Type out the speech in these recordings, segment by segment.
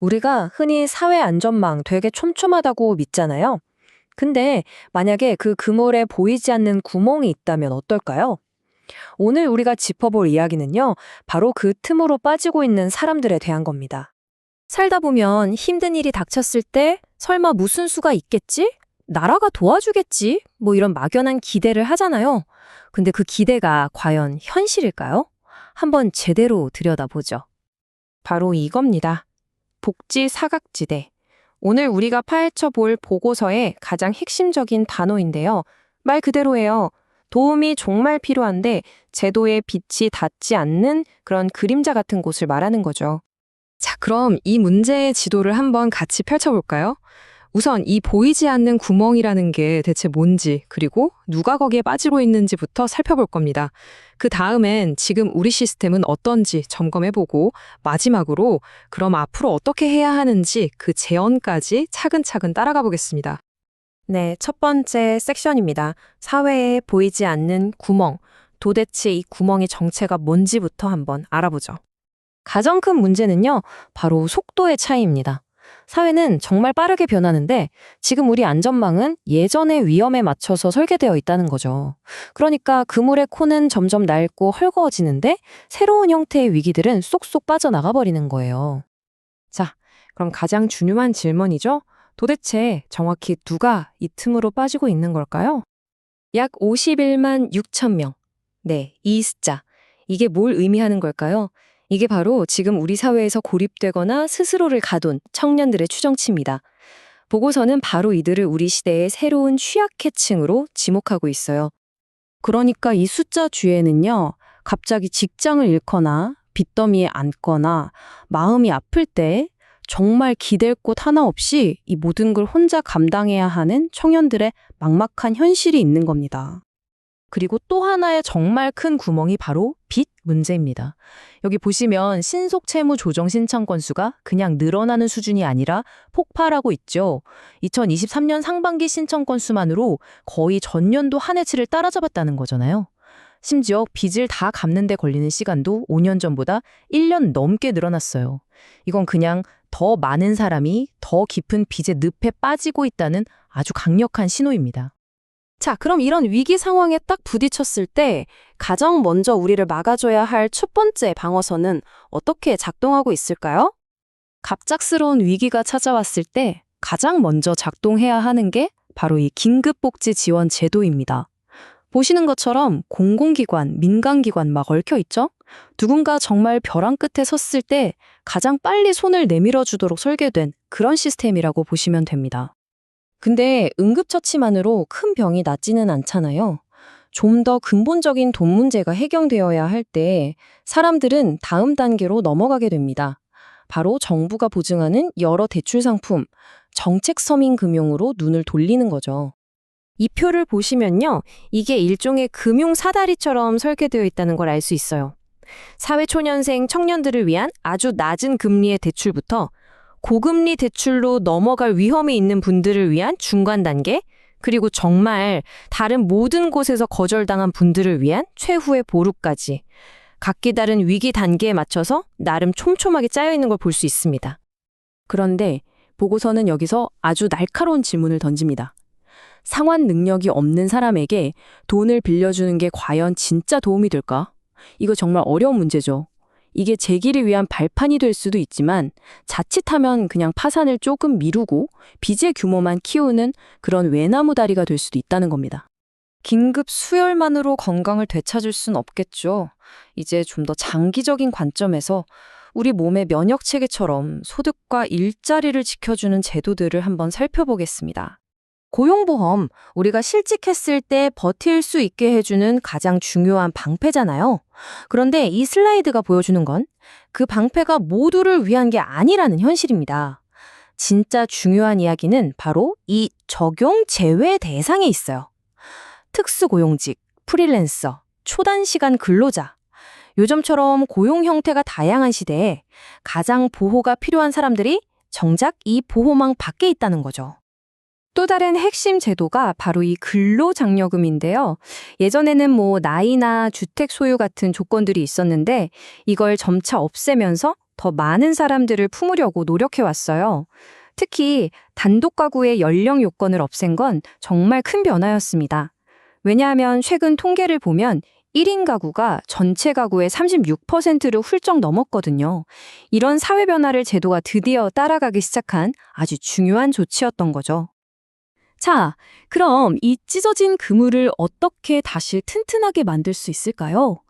우리가 흔히 사회 안전망 되게 촘촘하다고 믿잖아요. 근데 만약에 그 그물에 보이지 않는 구멍이 있다면 어떨까요? 오늘 우리가 짚어볼 이야기는요, 바로 그 틈으로 빠지고 있는 사람들에 대한 겁니다. 살다 보면 힘든 일이 닥쳤을 때 설마 무슨 수가 있겠지? 나라가 도와주겠지? 뭐 이런 막연한 기대를 하잖아요. 근데 그 기대가 과연 현실일까요? 한번 제대로 들여다보죠. 바로 이겁니다. 복지 사각지대. 오늘 우리가 파헤쳐 볼 보고서의 가장 핵심적인 단어인데요. 말 그대로예요. 도움이 정말 필요한데 제도에 빛이 닿지 않는 그런 그림자 같은 곳을 말하는 거죠. 자, 그럼 이 문제의 지도를 한번 같이 펼쳐볼까요? 우선 이 보이지 않는 구멍이라는 게 대체 뭔지, 그리고 누가 거기에 빠지고 있는지부터 살펴볼 겁니다. 그 다음엔 지금 우리 시스템은 어떤지 점검해보고, 마지막으로 그럼 앞으로 어떻게 해야 하는지 그 재현까지 차근차근 따라가 보겠습니다. 네, 첫 번째 섹션입니다. 사회에 보이지 않는 구멍. 도대체 이 구멍의 정체가 뭔지부터 한번 알아보죠. 가장 큰 문제는요, 바로 속도의 차이입니다. 사회는 정말 빠르게 변하는데 지금 우리 안전망은 예전의 위험에 맞춰서 설계되어 있다는 거죠. 그러니까 그물의 코는 점점 낡고 헐거워지는데 새로운 형태의 위기들은 쏙쏙 빠져나가 버리는 거예요. 그럼 가장 중요한 질문이죠. 도대체 정확히 누가 이 틈으로 빠지고 있는 걸까요? 약 51만 6천 명. 네, 이 숫자. 이게 뭘 의미하는 걸까요? 이게 바로 지금 우리 사회에서 고립되거나 스스로를 가둔 청년들의 추정치입니다. 보고서는 바로 이들을 우리 시대의 새로운 취약계층으로 지목하고 있어요. 그러니까 이 숫자 뒤에는요, 갑자기 직장을 잃거나 빚더미에 앉거나 마음이 아플 때 정말 기댈 곳 하나 없이 이 모든 걸 혼자 감당해야 하는 청년들의 막막한 현실이 있는 겁니다. 그리고 또 하나의 정말 큰 구멍이 바로 빚 문제입니다. 여기 보시면 신속 채무 조정 신청 건수가 그냥 늘어나는 수준이 아니라 폭발하고 있죠. 2023년 상반기 신청 건수만으로 거의 전년도 한 해치를 따라잡았다는 거잖아요. 심지어 빚을 다 갚는 데 걸리는 시간도 5년 전보다 1년 넘게 늘어났어요. 이건 그냥 더 많은 사람이 더 깊은 빚의 늪에 빠지고 있다는 아주 강력한 신호입니다. 자, 그럼 이런 위기 상황에 딱 부딪혔을 때 가장 먼저 우리를 막아줘야 할 첫 번째 방어선은 어떻게 작동하고 있을까요? 갑작스러운 위기가 찾아왔을 때 가장 먼저 작동해야 하는 게 바로 이 긴급복지 지원 제도입니다. 보시는 것처럼 공공기관, 민간기관 막 얽혀 있죠? 누군가 정말 벼랑 끝에 섰을 때 가장 빨리 손을 내밀어 주도록 설계된 그런 시스템이라고 보시면 됩니다. 근데 응급처치만으로 큰 병이 낫지는 않잖아요. 좀 더 근본적인 돈 문제가 해결되어야 할 때 사람들은 다음 단계로 넘어가게 됩니다. 바로 정부가 보증하는 여러 대출 상품, 정책 서민 금융으로 눈을 돌리는 거죠. 이 표를 보시면요. 이게 일종의 금융 사다리처럼 설계되어 있다는 걸 알 수 있어요. 사회초년생 청년들을 위한 아주 낮은 금리의 대출부터 고금리 대출로 넘어갈 위험이 있는 분들을 위한 중간 단계, 그리고 정말 다른 모든 곳에서 거절당한 분들을 위한 최후의 보루까지 각기 다른 위기 단계에 맞춰서 나름 촘촘하게 짜여 있는 걸 볼 수 있습니다. 그런데 보고서는 여기서 아주 날카로운 질문을 던집니다. 상환 능력이 없는 사람에게 돈을 빌려주는 게 과연 진짜 도움이 될까? 이거 정말 어려운 문제죠. 이게 재기를 위한 발판이 될 수도 있지만 자칫하면 그냥 파산을 조금 미루고 빚의 규모만 키우는 그런 외나무 다리가 될 수도 있다는 겁니다. 긴급 수혈만으로 건강을 되찾을 순 없겠죠. 이제 좀 더 장기적인 관점에서 우리 몸의 면역 체계처럼 소득과 일자리를 지켜주는 제도들을 한번 살펴보겠습니다. 고용보험, 우리가 실직했을 때 버틸 수 있게 해주는 가장 중요한 방패잖아요. 그런데 이 슬라이드가 보여주는 건 그 방패가 모두를 위한 게 아니라는 현실입니다. 진짜 중요한 이야기는 바로 이 적용 제외 대상에 있어요. 특수고용직, 프리랜서, 초단시간 근로자. 요즘처럼 고용 형태가 다양한 시대에 가장 보호가 필요한 사람들이 정작 이 보호망 밖에 있다는 거죠. 또 다른 핵심 제도가 바로 이 근로장려금인데요. 예전에는 뭐 나이나 주택 소유 같은 조건들이 있었는데 이걸 점차 없애면서 더 많은 사람들을 품으려고 노력해 왔어요. 특히 단독 가구의 연령 요건을 없앤 건 정말 큰 변화였습니다. 왜냐하면 최근 통계를 보면 1인 가구가 전체 가구의 36%를 훌쩍 넘었거든요. 이런 사회 변화를 제도가 드디어 따라가기 시작한 아주 중요한 조치였던 거죠. 자, 그럼 이 찢어진 그물을 어떻게 다시 튼튼하게 만들 수 있을까요?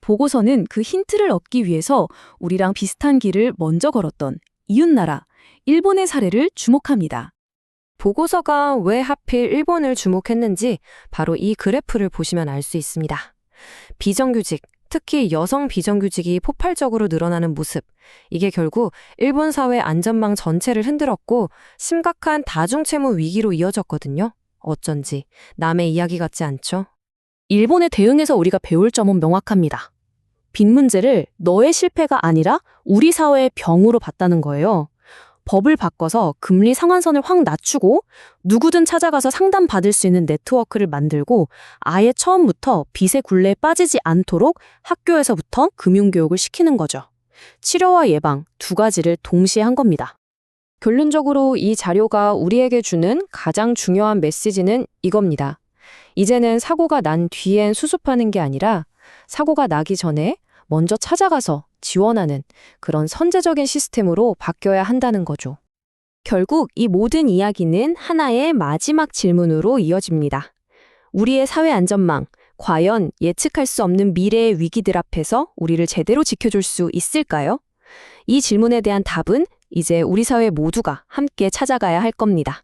보고서는 그 힌트를 얻기 위해서 우리랑 비슷한 길을 먼저 걸었던 이웃나라, 일본의 사례를 주목합니다. 보고서가 왜 하필 일본을 주목했는지 바로 이 그래프를 보시면 알 수 있습니다. 비정규직, 특히 여성 비정규직이 폭발적으로 늘어나는 모습. 이게 결국 일본 사회 안전망 전체를 흔들었고 심각한 다중채무 위기로 이어졌거든요. 어쩐지 남의 이야기 같지 않죠? 일본의 대응에서 우리가 배울 점은 명확합니다. 빚 문제를 너의 실패가 아니라 우리 사회의 병으로 봤다는 거예요. 법을 바꿔서 금리 상한선을 확 낮추고 누구든 찾아가서 상담 받을 수 있는 네트워크를 만들고 아예 처음부터 빚의 굴레에 빠지지 않도록 학교에서부터 금융교육을 시키는 거죠. 치료와 예방 두 가지를 동시에 한 겁니다. 결론적으로 이 자료가 우리에게 주는 가장 중요한 메시지는 이겁니다. 이제는 사고가 난 뒤엔 수습하는 게 아니라 사고가 나기 전에 먼저 찾아가서 지원하는 그런 선제적인 시스템으로 바뀌어야 한다는 거죠. 결국 이 모든 이야기는 하나의 마지막 질문으로 이어집니다. 우리의 사회 안전망, 과연 예측할 수 없는 미래의 위기들 앞에서 우리를 제대로 지켜줄 수 있을까요? 이 질문에 대한 답은 이제 우리 사회 모두가 함께 찾아가야 할 겁니다.